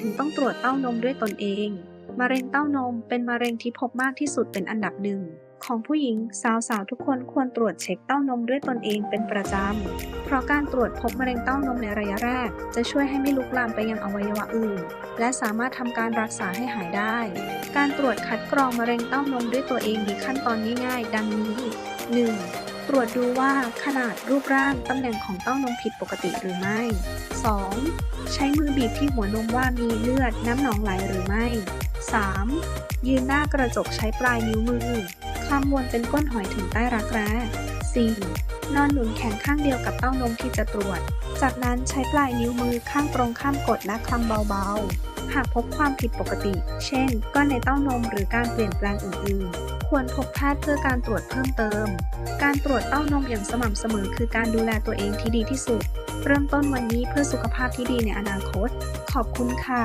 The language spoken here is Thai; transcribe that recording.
ถึงต้องตรวจเต้านมด้วยตนเอง มะเร็งเต้านมเป็นมะเร็งที่พบมากที่สุดเป็นอันดับหนึ่ง ของผู้หญิงสาวๆทุกคนควรตรวจเช็คเต้านมด้วยตนเองเป็นประจำ เพราะการตรวจพบมะเร็งเต้านมในระยะแรก จะช่วยให้ไม่ลุกลามไปยังอวัยวะอื่น และสามารถทำการรักษาให้หายได้ การตรวจคัดกรองมะเร็งเต้านมด้วยตัวเองมีขั้นตอนง่ายๆ ดังนี้ 1. ตรวจดูว่าขนาดรูปร่างตำแหน่งของเต้านมผิดปกติหรือไม่ 2. ใช้มือบีบที่หัวนมว่ามีเลือดน้ำหนองไหลหรือไม่ 3. ยืนหน้ากระจกใช้ปลายนิ้วมือคลำวนเป็นก้นหอยถึงใต้รักแร้ 4. นอนหนุนแขนข้างเดียวกับเต้านมที่จะตรวจ จากนั้นใช้ปลายนิ้วมือข้างตรงข้ามกดและคลำเบาๆ หากพบความผิดปกติ เช่น ก้อนในเต้านมหรือการเปลี่ยนแปลงอื่นๆ ควรพบแพทย์เพื่อการตรวจเพิ่มเติม การตรวจเต้านมอย่างสม่ำเสมอคือการดูแลตัวเองที่ดีที่สุด เริ่มต้นวันนี้เพื่อสุขภาพที่ดีในอนาคต ขอบคุณค่ะ